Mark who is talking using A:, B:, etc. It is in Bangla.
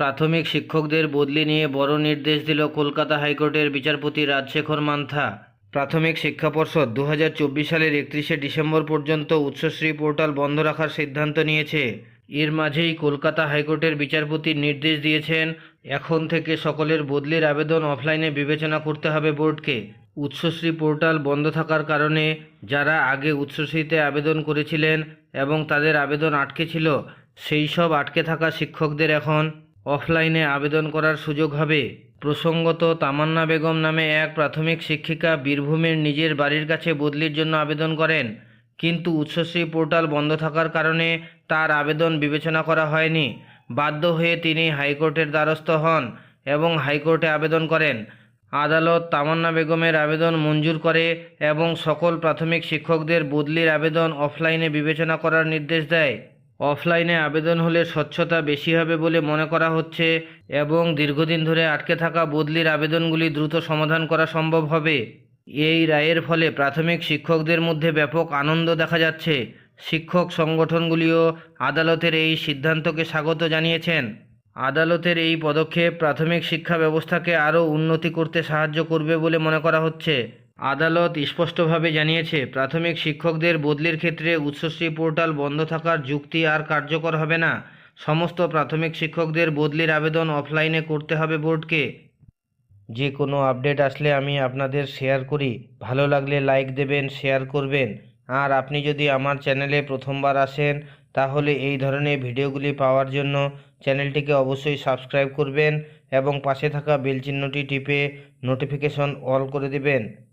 A: প্রাথমিক শিক্ষকদের বদলি নিয়ে বড় নির্দেশ দিল কলকাতা হাইকোর্টের বিচারপতি রাজশেখর মান্থা। প্রাথমিক শিক্ষা পর্ষদ দু হাজার চব্বিশ সালের একত্রিশে ডিসেম্বর পর্যন্ত উচ্চশ্রী পোর্টাল বন্ধ রাখার সিদ্ধান্ত নিয়েছে। এর মাঝেই কলকাতা হাইকোর্টের বিচারপতি নির্দেশ দিয়েছেন, এখন থেকে সকলের বদলির আবেদন অফলাইনে বিবেচনা করতে হবে বোর্ডকে। উচ্চশ্রী পোর্টাল বন্ধ থাকার কারণে যারা আগে উচ্চশ্রীতে আবেদন করেছিলেন এবং তাদের আবেদন আটকে ছিল, সেই সব আটকে থাকা শিক্ষকদের এখন অফলাইনে আবেদন করার সুযোগ হবে। প্রসঙ্গত, তামান্না বেগম নামে এক প্রাথমিক শিক্ষিকা বীরভূমের নিজের বাড়ির কাছে বদলির জন্য আবেদন করেন। কিন্তু উচ্চশ্রী পোর্টাল বন্ধ থাকার কারণে তার আবেদন বিবেচনা করা হয়নি। বাধ্য হয়ে তিনি হাইকোর্টের দ্বারস্থ হন এবং হাইকোর্টে আবেদন করেন। আদালত তামান্না বেগমের আবেদন মঞ্জুর করে এবং সকল প্রাথমিক শিক্ষকদের বদলির আবেদন অফলাইনে বিবেচনা করার নির্দেশ দেয়। অফলাইনে আবেদন হলে স্বচ্ছতা বেশি হবে বলে মনে করা হচ্ছে এবং দীর্ঘদিন ধরে আটকে থাকা বদলির আবেদনগুলি দ্রুত সমাধান করা সম্ভব হবে। এই রায়ের ফলে প্রাথমিক শিক্ষকদের মধ্যে ব্যাপক আনন্দ দেখা যাচ্ছে। শিক্ষক সংগঠনগুলিও আদালতের এই সিদ্ধান্তকে স্বাগত জানিয়েছেন। আদালতের এই পদক্ষেপ প্রাথমিক শিক্ষা ব্যবস্থাকে আরও উন্নতি করতে সাহায্য করবে বলে মনে করা হচ্ছে। আদালত স্পষ্টভাবে জানিয়েছে, প্রাথমিক শিক্ষকদের বদলির ক্ষেত্রে উচ্চশ্রী পোর্টাল বন্ধ থাকার যুক্তি আর কার্যকর হবে না। সমস্ত প্রাথমিক শিক্ষকদের বদলির আবেদন অফলাইনে করতে হবে বোর্ডকে। যে কোনো আপডেট আসলে আমি আপনাদের শেয়ার করি। ভালো লাগলে লাইক দেবেন, শেয়ার করবেন। আর আপনি যদি আমার চ্যানেলে প্রথমবার আসেন, তাহলে এই ধরনের ভিডিওগুলি পাওয়ার জন্য চ্যানেলটিকে অবশ্যই সাবস্ক্রাইব করবেন এবং পাশে থাকা বেল চিহ্নটি টিপে নোটিফিকেশন অল করে দেবেন।